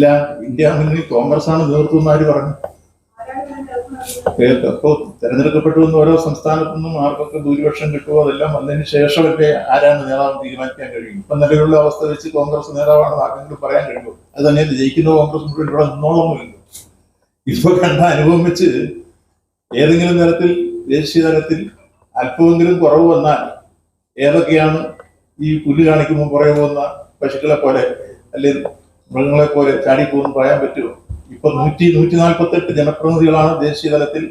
ഇല്ല ഇന്ത്യ മുന്നണി കോൺഗ്രസ് ആണ് നേതൃത്വം ആര് പറഞ്ഞു? അപ്പോൾ തെരഞ്ഞെടുക്കപ്പെട്ടു എന്ന് ഓരോ സംസ്ഥാനത്തു നിന്നും ആർക്കൊക്കെ ഭൂരിപക്ഷം കിട്ടുമോ അതെല്ലാം വന്നതിന് ശേഷമല്ലേ ആരാണ് നേതാവ് തീരുമാനിക്കാൻ കഴിയും ഇപ്പൊ നിലവിലുള്ള അവസ്ഥ വെച്ച് കോൺഗ്രസ് നേതാവാണെന്ന് ആർക്കെങ്കിലും പറയാൻ കഴിയുമോ? അത് തന്നെയല്ല ജയിക്കുന്ന കോൺഗ്രസ് മുഴുവൻ ഇവിടെ നിന്നോളൊന്നുമില്ല ഇപ്പൊ കണ്ട അനുഭവം വെച്ച് ഏതെങ്കിലും തരത്തിൽ ദേശീയ തലത്തിൽ അല്പമെങ്കിലും കുറവ് വന്നാൽ ഏതൊക്കെയാണ് ഈ പുല്ല് കാണിക്കുമ്പോൾ പുറകെ പോകുന്ന പശുക്കളെ പോലെ അല്ലെങ്കിൽ മൃഗങ്ങളെ പോലെ ചാടിപ്പോകുന്നു പറയാൻ പറ്റുമോ? ഇപ്പൊ നൂറ്റി നൂറ്റി നാൽപ്പത്തെട്ട് ജനപ്രതിനിധികളാണ് ദേശീയ തലത്തിൽ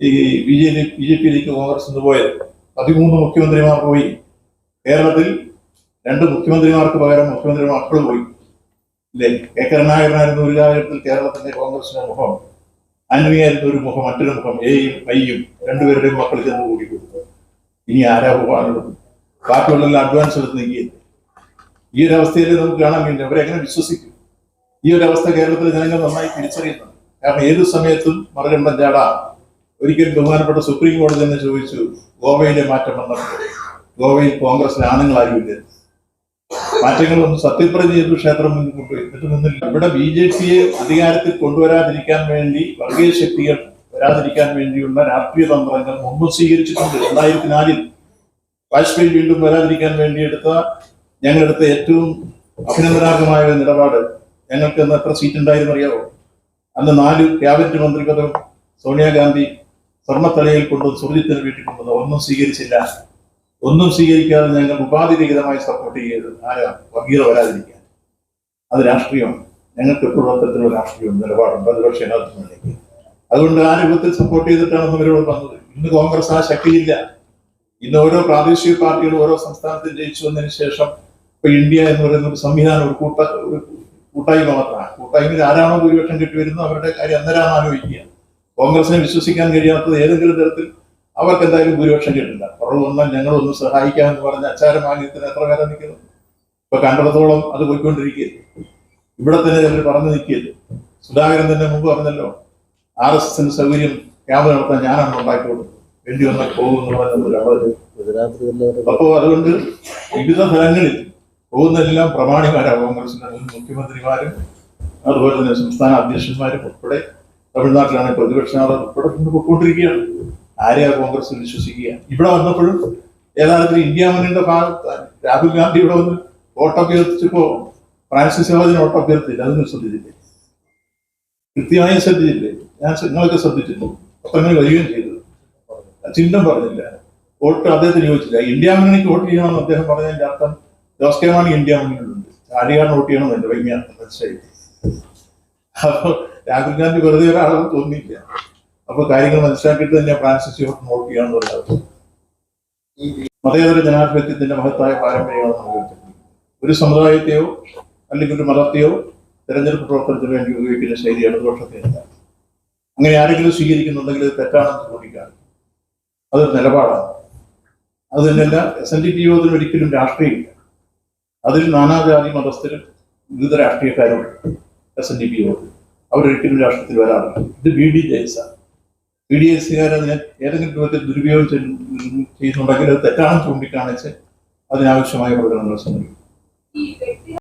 ഈ B J P B J പിയിലേക്ക് കോൺഗ്രസ് നിന്ന് പോയത്. പതിമൂന്ന് മുഖ്യമന്ത്രിമാർ പോയി. കേരളത്തിൽ രണ്ട് മുഖ്യമന്ത്രിമാർക്ക് പകരം മുഖ്യമന്ത്രി മക്കൾ പോയി. ഇല്ലേ? കെ കരുണാകരനായിരുന്ന ഒരു കാലഘട്ടത്തിൽ കേരളത്തിന്റെ കോൺഗ്രസിന്റെ മുഖം. അന്വയായിരുന്ന ഒരു മുഖം മറ്റൊരു മുഖം എയും ഐയും രണ്ടുപേരുടെയും മക്കൾ ചെന്ന് കൂടി കൊടുത്തു ഇനി ആരാ പോകാനുള്ളത്? ബാക്കിയുള്ള അഡ്വാൻസ് എടുത്ത് നീക്കിയത് ഈ ഒരു അവസ്ഥയിൽ നമുക്ക് കാണാൻ വേണ്ടി അവരെങ്ങനെ വിശ്വസിക്കും? ഈ ഒരു അവസ്ഥ കേരളത്തിലെ ജനങ്ങൾ നന്നായി തിരിച്ചറിയുന്നുണ്ട്. കാരണം ഏത് സമയത്തും മറുകണ്ഠം ചാടാം ഒരിക്കൽ ബഹുമാനപ്പെട്ട സുപ്രീം കോടതി തന്നെ ചോദിച്ചു ഗോവയിലെ മാറ്റം വന്നപ്പോൾ. ഗോവയിൽ കോൺഗ്രസ് ആണുങ്ങളാരും ഇല്ല മാറ്റങ്ങളൊന്നും സത്യപ്രതിജ്ഞ ചെയ്തു ക്ഷേത്രം മുന്നിൽ കൊണ്ടുപോയി. എന്നിട്ട് നിന്നില്ല. ഇവിടെ ബി ജെ പിയെ അധികാരത്തിൽ കൊണ്ടുവരാതിരിക്കാൻ വേണ്ടി വർഗീയ ശക്തികൾ വരാതിരിക്കാൻ വേണ്ടിയുള്ള രാഷ്ട്രീയ തന്ത്രങ്ങൾ മുമ്പ് സ്വീകരിച്ചിട്ടുണ്ട്. രണ്ടായിരത്തി നാലിൽ വാജ്പേയി വീണ്ടും വരാതിരിക്കാൻ വേണ്ടി എടുത്ത ഞങ്ങളെടുത്ത ഏറ്റവും അഭിനന്ദനാർഹമായ ഒരു നിലപാട് ഞങ്ങൾക്ക് അന്ന് എത്ര സീറ്റ് ഉണ്ടായിരുന്നു അറിയാവോ? അന്ന് നാല് ക്യാബിനറ്റ് മന്ത്രിപദം സോണിയാഗാന്ധി സ്വർണത്തലയിൽ കൊണ്ടുവന്ന് സുർജിത്തിന് വീട്ടിൽ കൊണ്ടുവന്ന് ഒന്നും സ്വീകരിച്ചില്ല. ഒന്നും സ്വീകരിക്കാതെ ഞങ്ങൾ ഉപാധിരഹിതമായി സപ്പോർട്ട് ചെയ്തത് ആരാ? വർഗീയത വരാതിരിക്കാൻ. അത് രാഷ്ട്രീയമാണ്. ഞങ്ങൾക്ക് എപ്പോഴും അത്തരത്തിലുള്ള രാഷ്ട്രീയം നിലപാടുണ്ട്. പ്രതിപക്ഷം അതിനകത്തുനിന്നുണ്ടെങ്കിൽ അതുകൊണ്ട് ആ രൂപത്തിൽ സപ്പോർട്ട് ചെയ്തിട്ടാണ് ഇവരോട് വന്നത്. ഇന്ന് കോൺഗ്രസ് ആ ശക്തിയില്ല. ഇന്ന് ഓരോ പ്രാദേശിക പാർട്ടികളും ഓരോ സംസ്ഥാനത്തിൽ ജയിച്ചു വന്നതിന് ശേഷം ഇപ്പൊ ഇന്ത്യ എന്ന് പറയുന്ന ഒരു സംവിധാനം ഒരു കൂട്ട ഒരു കൂട്ടായ്മ മാത്രമാണ്. കൂട്ടായ്മയിൽ ആരാണോ ഭൂരിപക്ഷം കിട്ടി വരുന്നത് അവരുടെ കാര്യം അന്നേരമാണ് ആലോചിക്കുക. കോൺഗ്രസിനെ വിശ്വസിക്കാൻ കഴിയാത്തത് ഏതെങ്കിലും തരത്തിൽ അവർക്ക് എന്തായാലും ഭൂരിപക്ഷം കിട്ടില്ല. കുറവ് വന്നാൽ ഒന്ന് സഹായിക്കാമെന്ന് പറഞ്ഞ അച്ചാരമാന്യത്തിന് എത്ര പേരെ നിൽക്കുന്നു ഇപ്പൊ കണ്ടിടത്തോളം അത് പോയിക്കൊണ്ടിരിക്കുകയല്ലേ ഇവിടെ തന്നെ അവർ പറഞ്ഞു നിൽക്കുകയല്ലേ സുധാകരൻ തന്നെ മുമ്പ് പറഞ്ഞല്ലോ ആർ എസ് എസിന് സൗകര്യം ക്യാമ്പ് നടത്താൻ ഞാനാണ് ഉണ്ടാക്കി കൊടുത്തത് വേണ്ടി വന്നാൽ പോകുന്നു ഗുജറാത്തിൽ അപ്പോ അതുകൊണ്ട് വിവിധ തലങ്ങളിൽ പോകുന്നതെല്ലാം പ്രമാണിമാരാണ് കോൺഗ്രസിന്റെ മുൻ മുഖ്യമന്ത്രിമാരും അതുപോലെ തന്നെ സംസ്ഥാന അധ്യക്ഷന്മാരും ഉൾപ്പെടെ തമിഴ്നാട്ടിലാണ് പ്രതിപക്ഷ നേതാവ് ഉൾപ്പെടെ കൊണ്ട് ആരെയാണ് ആരെയാ കോൺഗ്രസ് വിശ്വസിക്കുക? ഇവിടെ വന്നപ്പോഴും ഏതാണ്ട് ഇന്ത്യ മുന്നിന്റെ ഭാഗത്ത് രാഹുൽ ഗാന്ധി ഇവിടെ വന്ന് വോട്ടഭ്യർത്ഥിച്ചപ്പോ ഫ്രാൻസിസ് സഹോദരൻ വോട്ടഭ്യർത്ഥിച്ചില്ല അതൊന്നും ശ്രദ്ധിച്ചില്ലേ? കൃത്യമായി ശ്രദ്ധിച്ചില്ലേ? ഞാൻ നിങ്ങളൊക്കെ ശ്രദ്ധിച്ചിരുന്നു പത്രങ്ങൾ വരികയും ചെയ്തത് ചിഹ്നം പറഞ്ഞില്ല. വോട്ട് അദ്ദേഹത്തിന് ചോദിച്ചില്ല. ഇന്ത്യ മുന്നണിക്ക് വോട്ട് ചെയ്യണമെന്ന് അദ്ദേഹം പറഞ്ഞതിന്റെ അർത്ഥം ജോസ് ഇന്ത്യ മുന്നിലുണ്ട്. വോട്ട് ചെയ്യണം എന്റെ വൈകുന്നേരം മനസ്സിലായി. അപ്പൊ രാഹുൽ ഗാന്ധി വെറുതെ ഒരാളെന്ന് തോന്നിയില്ല. അപ്പൊ കാര്യങ്ങൾ മനസ്സിലാക്കിയിട്ട് തന്നെ ഫ്രാൻസിസ് യോട്ട് വോട്ട് ചെയ്യാന്ന് പറഞ്ഞത് മതേതര ജനാധിപത്യത്തിന്റെ മഹത്തായ പാരമ്പര്യമാണ് ഉയർത്തിപ്പിടിക്കുന്നത്. ഒരു സമുദായത്തെയോ അല്ലെങ്കിൽ ഒരു മതത്തെയോ തെരഞ്ഞെടുപ്പ് പ്രവർത്തനത്തിന് വേണ്ടി ഉപയോഗിക്കുന്ന ശൈലി ഇടതുപക്ഷത്തിനില്ല അങ്ങനെ ആരെങ്കിലും സ്വീകരിക്കുന്നുണ്ടെങ്കിൽ അത് തെറ്റാണെന്ന് ചൂണ്ടിക്കാണിക്കും അതൊരു നിലപാടാണ്. അത് തന്നെയല്ല എസ് എൻ ഡി പി യോഗത്തിന് ഒരിക്കലും രാഷ്ട്രീയമില്ല. അതിൽ നാനാജാതി മതസ്ഥരും വിവിധ രാഷ്ട്രീയക്കാരും എസ് എൻ ഡി പി യോഗത്തിൽ അവരൊരിക്കലും രാഷ്ട്രത്തിൽ വരാറില്ല. ഇത് ബി ഡി ജെ എസ് ആണ്. ബി ഡി എസ് അതിനെ ഏതെങ്കിലും രൂപത്തിൽ ദുരുപയോഗം ചെയ്യ- ചെയ്യുന്നുണ്ടെങ്കിൽ അത് തെറ്റാണെന്ന് ചൂണ്ടിക്കാണിച്ച് അതിനാവശ്യമായ പ്രകടനങ്ങൾ വ്യക്തി